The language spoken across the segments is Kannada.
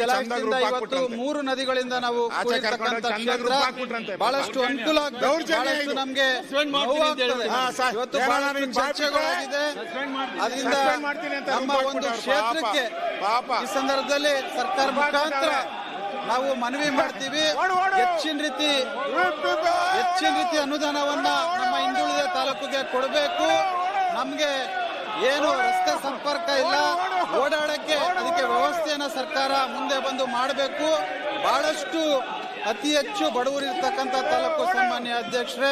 ಜಲಾಶಯದಿಂದ ಇವತ್ತು ಮೂರು ನದಿಗಳಿಂದ ನಾವು. ಬಹಳಷ್ಟು ಅನುಕೂಲ ಬಹಳಷ್ಟು. ನಮ್ಗೆ. ಇವತ್ತು ಬಹಳಷ್ಟು ಚರ್ಚೆಗಳಾಗಿದೆ ಅದರಿಂದ ನಮ್ಮ ಒಂದು. ಕ್ಷೇತ್ರಕ್ಕೆ. ಈ ಸಂದರ್ಭದಲ್ಲಿ ಸರ್ಕಾರ ಮುಖಾಂತರ ನಾವು ಮನವಿ ಮಾಡ್ತೀವಿ. ಹೆಚ್ಚಿನ ರೀತಿ ಹೆಚ್ಚಿನ ರೀತಿ ಅನುದಾನವನ್ನ ನಮ್ಮ ಹಿಂದುಳಿದ ತಾಲೂಕಿಗೆ ಕೊಡಬೇಕು. ನಮ್ಗೆ ಏನು ರಸ್ತೆ ಸಂಪರ್ಕ ಇಲ್ಲ. ಓಡಾಡಕ್ಕೆ ಅದಕ್ಕೆ ವ್ಯವಸ್ಥೆಯನ್ನ ಸರ್ಕಾರ ಮುಂದೆ ಬಂದು ಮಾಡಬೇಕು. ಬಹಳಷ್ಟು ಅತಿ ಹೆಚ್ಚು ಬಡವರು ಇರ್ತಕ್ಕಂಥ ತಾಲೂಕು ಸಾಮಾನ್ಯ ಅಧ್ಯಕ್ಷರೇ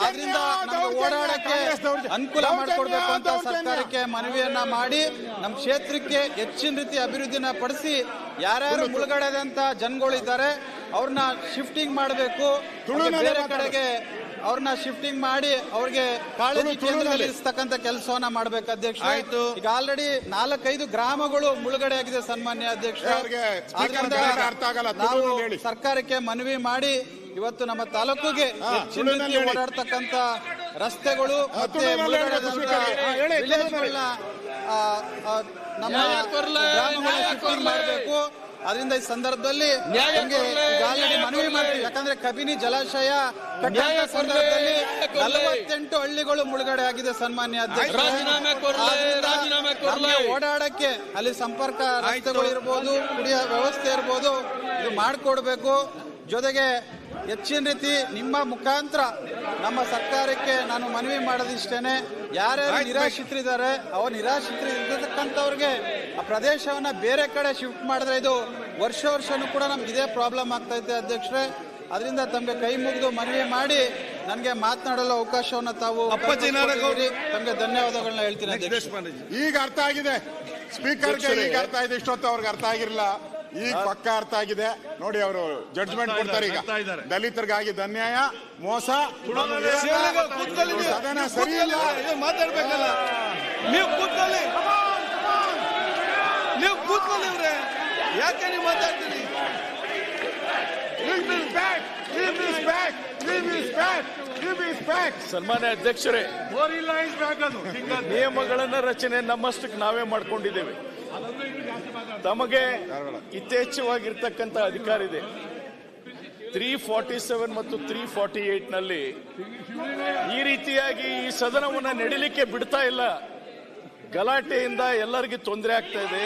ಅದರಿಂದ ನಮ್ಗೆ ಓಡಾಡಕ್ಕೆ ಅನುಕೂಲ ಮಾಡಿಕೊಡ್ಬೇಕು ಅಂತ ಸರ್ಕಾರಕ್ಕೆ ಮನವಿಯನ್ನ ಮಾಡಿ ನಮ್ಮ ಕ್ಷೇತ್ರಕ್ಕೆ ಹೆಚ್ಚಿನ ರೀತಿ ಅಭಿವೃದ್ಧಿನ ಪಡಿಸಿ ಯಾರ್ಯಾರು ಮುಳುಗಡೆದಂತ ಜನಗಳಿದ್ದಾರೆ ಅವ್ರನ್ನ ಶಿಫ್ಟಿಂಗ್ ಮಾಡಬೇಕು. ಬೇರೆ ಕಡೆಗೆ ಅವ್ರನ್ನ ಶಿಫ್ಟಿಂಗ್ ಮಾಡಿ ಅವ್ರಿಗೆ ಕಾಳಜಿ ಕೇಂದ್ರದಲ್ಲಿರ್ತಕ್ಕಂಥ. ಕೆಲಸವನ್ನ ಮಾಡ್ಬೇಕು ಅಧ್ಯಕ್ಷ ಆಯ್ತು. ಈಗ ಆಲ್ರೆಡಿ ನಾಲ್ಕೈದು ಗ್ರಾಮಗಳು ಮುಳುಗಡೆ ಆಗಿದೆ ಸನ್ಮಾನ್ಯ ಅಧ್ಯಕ್ಷ ಅವ್ರಿಗೆ speaker ಅರ್ಥ ಆಗಲ್ಲ, ನಾವು ಹೇಳಿ. ಸರ್ಕಾರಕ್ಕೆ ಮನವಿ ಮಾಡಿ ಇವತ್ತು ನಮ್ಮ ತಾಲೂಕಿಗೆ ಓಡಾಡ್ತಕ್ಕಂಥ ರಸ್ತೆಗಳು ಮತ್ತೆ ನಮ್ಮ. ಮಾಡಬೇಕು ಅದರಿಂದ ಈ ಸಂದರ್ಭದಲ್ಲಿ ಆಲ್ರೆಡಿ ಮನವಿ ಮಾಡಿ ಮಾಡ್ತೀವಿ. ಯಾಕಂದ್ರೆ ಕಬಿನಿ ಜಲಾಶಯ ಸಂದರ್ಭದಲ್ಲಿ. ನಲವತ್ತೆಂಟು ಹಳ್ಳಿಗಳು ಮುಳುಗಡೆ ಆಗಿದೆ ಸನ್ಮಾನ್ಯ ಅಧ್ಯಕ್ಷ ಓಡಾಡಕ್ಕೆ ಅಲ್ಲಿ ಸಂಪರ್ಕ ರಸ್ತೆಗಳು ಇರ್ಬೋದು ಕುಡಿಯೋ ವ್ಯವಸ್ಥೆ ಇರ್ಬೋದು ಇದು ಮಾಡಿಕೊಡ್ಬೇಕು. ಜೊತೆಗೆ ಹೆಚ್ಚಿನ ರೀತಿ ನಿಮ್ಮ ಮುಖಾಂತರ ನಮ್ಮ ಸರ್ಕಾರಕ್ಕೆ ನಾನು ಮನವಿ ಮಾಡೋದಿಷ್ಟೇನೆ. ಯಾರ್ಯಾರು ನಿರಾಶ್ರಿತರಿದ್ದಾರೆ ಅವ್ರ ನಿರಾಶ್ರಿತರು ಇರ್ತಕ್ಕಂಥವ್ರಿಗೆ ಪ್ರದೇಶವನ್ನ ಬೇರೆ ಕಡೆ ಶಿಫ್ಟ್ ಮಾಡಿದ್ರೆ ಇದು ವರ್ಷ ವರ್ಷನೂ ಕೂಡ ನಮ್ಗೆ ಇದೇ ಪ್ರಾಬ್ಲಮ್ ಆಗ್ತಾ ಇದೆ ಅಧ್ಯಕ್ಷರೇ. ಅದರಿಂದ ತಮಗೆ ಕೈ ಮುಗಿದು ಮನವಿ ಮಾಡಿ ನನಗೆ ಮಾತನಾಡಲು ಅವಕಾಶವನ್ನು ತಾವು. ತಮಗೆ ಧನ್ಯವಾದಗಳನ್ನ ಹೇಳ್ತೀನಿ ಈಗ ಅರ್ಥ ಆಗಿದೆ. ಸ್ಪೀಕರ್ಗೆ ಈಗ ಅರ್ಥ ಆಗಿದೆ. ಇಷ್ಟೊತ್ತು ಅವ್ರಿಗೆ ಅರ್ಥ ಆಗಿರಲಿಲ್ಲ. ಈಗ ಪಕ್ಕ ಅರ್ಥ ಆಗಿದೆ. ನೋಡಿ ಅವರು ಜಡ್ಜ್ಮೆಂಟ್ ಕೊಡ್ತಾರೆ ಈಗ. ದಲಿತರಿಗಾಗಿ ಧನ್ಯಾಯ ಅನ್ಯಾಯ ಮೋಸ. ಸದನ ಸರಿ ಇಲ್ಲ. ಇದು ಮಾತಾಡ್ಬೇಕಲ್ಲ ನೀವು back! ಯಾಕೆ ನೀವು ಮಾತಾಡ್ತೀರಿ? ಸನ್ಮಾನ್ಯ ಅಧ್ಯಕ್ಷರೇ ನಿಯಮಗಳನ್ನ ರಚನೆ ನಮ್ಮಷ್ಟಕ್ಕೆ ನಾವೇ ಮಾಡ್ಕೊಂಡಿದ್ದೇವೆ. ತಮಗೆ ಯಥೇಚ್ಛವಾಗಿರ್ತಕ್ಕಂತ ಅಧಿಕಾರ ಇದೆ. ತ್ರೀ ಫಾರ್ಟಿ ಸೆವೆನ್ ಮತ್ತು ತ್ರೀ ಫಾರ್ಟಿ ಏಟ್ನಲ್ಲಿ ಈ ರೀತಿಯಾಗಿ ಈ ಸದನವನ್ನ ನಡಿಲಿಕ್ಕೆ ಬಿಡ್ತಾ ಇಲ್ಲ. ಗಲಾಟೆಯಿಂದ ಎಲ್ಲರಿಗೂ ತೊಂದರೆ ಆಗ್ತಾ ಇದೆ.